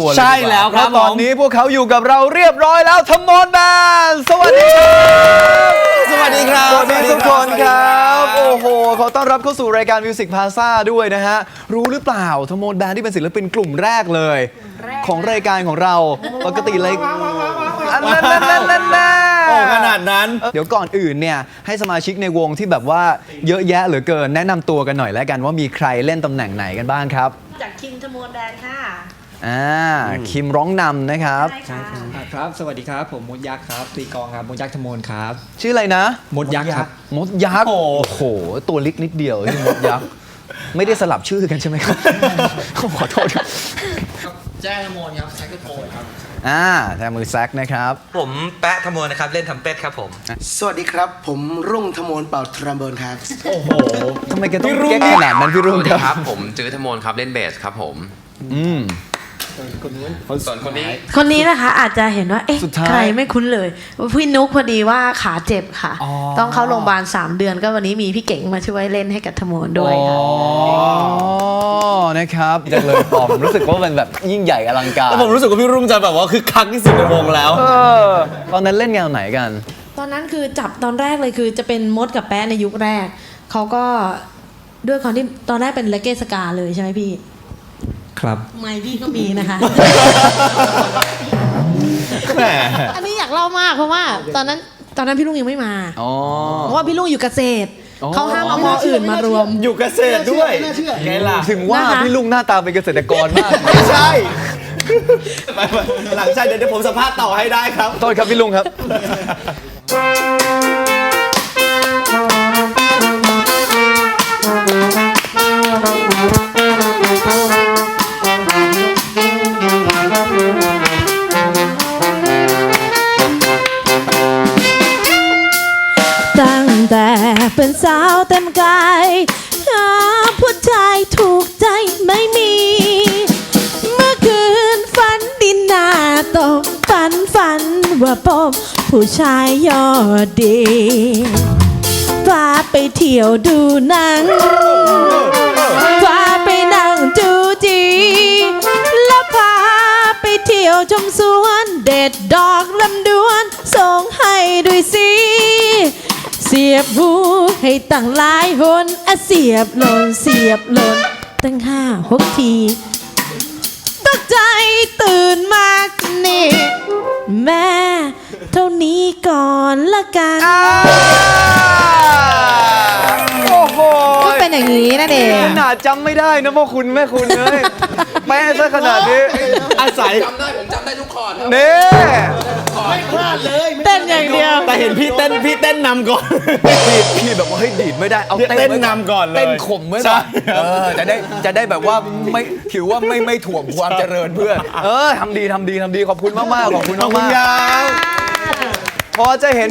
ตัวเลยใช่ดีกาแล้วครับเพาะตอนผมนี้พวกเขาอยู่กับเราเรียบร้อยแล้วทั้งมอนแบนสวัสดีครับสวัสดีครับ สวัสดีทุกคนครับ โอ้โหขอต้อนรับเข้าสู่รายการ Music Plaza ด้วยนะฮะ รู้หรือเปล่าทั้งมอนแบนที่เป็นศิลปินกลุ่มแรกเลย ของรายการของเราปกติเลยอันนั้นนั่นนั่นนั่นนั่น โอ้ขนาดนั้น เดี๋ยวก่อนอื่นเนี่ยให้สมาชิกในวงที่แบบว่าเยอะแยะเหลือเกินแนะนำตัวกันหน่อยแล้วกันว่ามีใครเล่นตำแหน่งไหนกันบ้างครับ จากคิมทมวนแดนค่ะ อ่าคิมร้องนำนะครับ ใช่ค่ะ ครับ สวัสดีครับ ผมมดยักษ์ครับตีกลองครับมดยักษ์ธมนครับ ชื่ออะไรนะ มดยักษ์ครับ มดยักษ์ โอ้โอ้โหตัวเล็กนิดเดียวที่มดยักษ์ ไม่ได้สลับชื่อกันใช่ไหมครับ ขอโทษครับแจ้งธมนครับแซกโทนครับ อ่าแทนมือแซกนะครับ ผมแปะทำโมนนะครับ เล่นทำเป็ดครับผม สวัสดีครับ ผมรุ่งธมนเป่าทรัมโบนครับ โอ้โหทำไมแกต้องเก๊กขนาดนั้นพี่รุ่งสวัสคดีรับครับ ผมจื้อธมนครับ เล่นเบสครับผม อืม ส่วนคนนี้ คนนี้นะคะอาจจะเห็นว่าเอ๊ะสุดท้ายใครไม่คุ้นเลยพี่นุกพอดีว่าขาเจ็บค่ะ อ๋อ ต้องเข้าโรงพยาบาล3เดือนก็วันนี้มีพี่เก่งมาช่วยเล่นให้กับทมวนด้วยค่ะ อ๋อนะครับจังเลยปอมรู้สึกว่ามันแบบยิ่งใหญ่อลังการแล้วผมรู้สึกว่าพี่รุ่งจะแบบว่าคือคักที่สุดในวงแล้ว เออตอนนั้นเล่นแนวไหนกัน ตอนนั้นคือจับตอนแรกเลยคือจะเป็นมดกับแป๊ะในยุคแรก เขาก็ด้วยความที่ตอนแรกเป็นเลเกสกาเลยใช่ไหมพี่ ครับไม่พี่ก็มีนะคะ แหมอันนี้อยากเล่ามากเพราะว่า ตอนนั้นตอนนั้นพี่ลุงยังไม่มา อ๋อ เพราะว่าพี่ลุงอยู่เกษตรอ๋อ เขาห้ามเอามออื่นมารวม อยู่เกษตรด้วยไม่น่าเชื่อ ไงล่ะถึงว่านะคะ พี่ลุงหน้าตาเป็นเกษตรกรมาก ไม่ใช่ไม่ไม่หลังใช่เดี๋ยวเดี๋ยวผมสัมภาษณ์ต่อให้ได้ครับ โทษครับพี่ลุงครับ ตั้งแต่เป็นสาวเต็มกายหาผู้ชายถูกใจไม่มี เมื่อคืนฝันดินหน้าตกฝันฝันว่าพบผู้ชายยอดดีพาไปเที่ยวดูหนังพาไปนั่งจูจี แล้วพาไปเที่ยวชมสวน เด็ดดอกลำดวนส่งให้ด้วยสิ สียบหูให้ตั้งหลายหนอะเสียบหล่นเสียบหล่นตั้งห้าหกที ตกใจตื่นมากนี่แม่เท่านี้ก่อนละกันโอ้โหก็เป็นอย่างนี้นั่นเอง ขนาดจำไม่ได้นะพ่อคุณแม่คุณเลยแป๊ะซะขนาดนี้อาศัยจำได้ผมจำได้ทุกคอร์ด ครับเน่เต้นอย่างเดียว แต่เห็นพี่เต้นพี่เต้นนำก่อน พี่พี่แบบว่าเฮ้ยดีดไม่ได้เอาเนี่ยเต้นเต้นไว้นำก่อนเลยเต้นข่มไว้ใช่ก่อนเออจะได้จะได้แบบว่าไม่ถือว่าไม่ไม่ถ่วงความเจริญเพื่อนเออทำดีทำดีทำดีขอบคุณมากๆขอบคุณขอบคุณมากครับ ๆพอจะเห็น